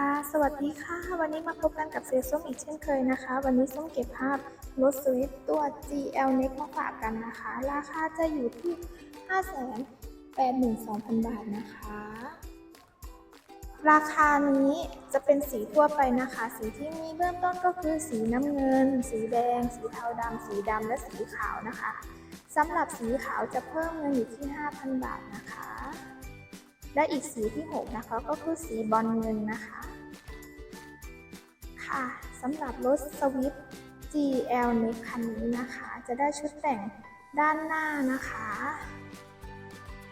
ค่ะ สวัสดีค่ะ วันนี้มาพบกันกับเซส้มอีกเช่นเคยนะคะ วันนี้ส้มเก็บภาพรถสวิฟตัว GL Next มาฝากกันนะคะ ราคาจะอยู่ที่ 582,000 บาทนะคะ ราคานี้จะเป็นสีทั่วไปนะคะ สีที่มีเบื้องต้นก็คือสีน้ำเงิน สีแดง สีเทาดำ สีดำและสีขาวนะคะสำหรับสีขาวจะเพิ่มเงินอยู่ที่ 5,000 บาทนะคะ และอีกสีที่6นะคะก็คือสีบอลเงินนะคะ ค่ะสำหรับรถสวิฟ GL Next คันนี้นะคะ จะได้ชุดแต่งด้านหน้านะคะ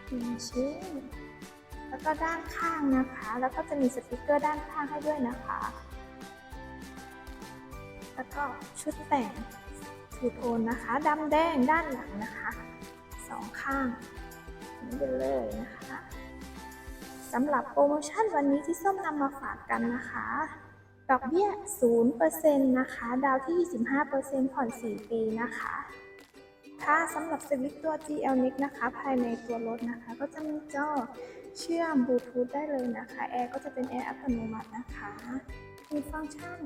หนึ่งชิ้นแล้วก็ด้านข้างนะคะ แล้วก็จะมีสติกเกอร์ด้านข้างให้ด้วยนะคะ แล้วก็ชุดแต่งทูโทนนะคะดำแดงด้านหลังนะคะสองข้างนี่ไปเลยนะคะ สำหรับโปรโมชั่นวันนี้ที่ส้มนำมาฝากกันนะคะ ดอกเบี้ย 0%นะคะ ดาวที่ 25%ผ่อน 4 ปีนะคะ ค่ะสำหรับสวิตช์ตัว GL Next นะคะ ภายในตัวรถนะคะ ก็จะมีจอเชื่อมบลูทูธได้เลยนะคะ แอร์ก็จะเป็นแอร์อัตโนมัตินะคะ มีฟังก์ชัน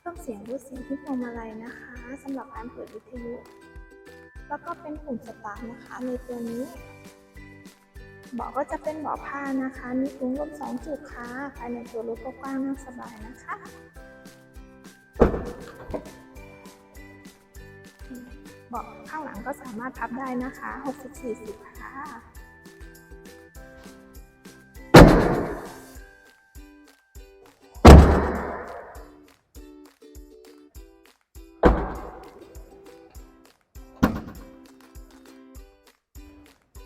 เพิ่มเสียงรูดเสียงที่พวงมาลัยนะคะสำหรับการเปิดวิทยุ แล้วก็เป็นปุ่มสตาร์ทนะคะในตัวนี้ เบาะก็จะเป็นเบาะผ้านะคะ มีถุงลมสองจุดค่ะ ภายในตัวรถก็กว้างนั่งสบายนะคะ เบาะข้างหลังก็สามารถพับได้นะคะ 60-40 ค่ะ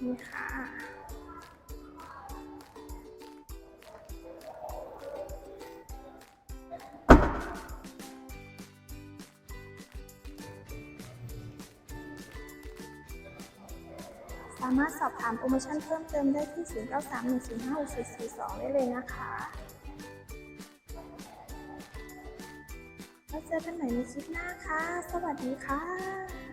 นี่ค่ะามารถสอบถามโปรโมชั่นเพิ่มเติมได้ที่ 0931056442 ได้เลยนะคะแล้วเจอกันใหม่ในคลิปหน้าค่ะ สวัสดีค่ะ